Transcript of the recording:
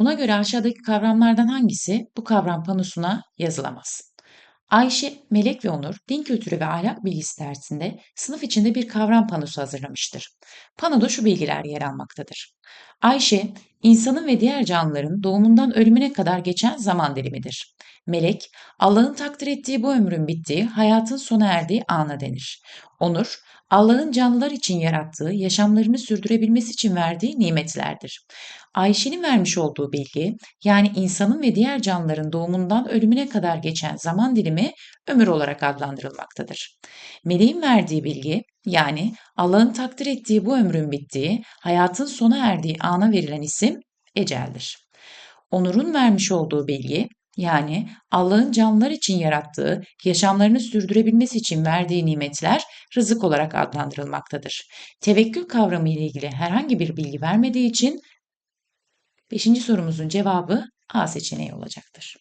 Buna göre aşağıdaki kavramlardan hangisi bu kavram panosuna yazılamaz? Ayşe, Melek ve Onur din kültürü ve ahlak bilgisi dersinde sınıf içinde bir kavram panosu hazırlamıştır. Panoda şu bilgiler yer almaktadır. Ayşe, insanın ve diğer canlıların doğumundan ölümüne kadar geçen zaman dilimidir. Melek, Allah'ın takdir ettiği bu ömrün bittiği, hayatın sona erdiği ana denir. Onur, Allah'ın canlılar için yarattığı, yaşamlarını sürdürebilmesi için verdiği nimetlerdir. Ayşe'nin vermiş olduğu bilgi, yani insanın ve diğer canlıların doğumundan ölümüne kadar geçen zaman dilimi ömür olarak adlandırılmaktadır. Meleğin verdiği bilgi, yani Allah'ın takdir ettiği bu ömrün bittiği, hayatın sona erdiği ana verilen isim eceldir. Onur'un vermiş olduğu bilgi, yani Allah'ın canlılar için yarattığı, yaşamlarını sürdürebilmesi için verdiği nimetler rızık olarak adlandırılmaktadır. Tevekkül kavramı ile ilgili herhangi bir bilgi vermediği için Beşinci sorumuzun cevabı A seçeneği olacaktır.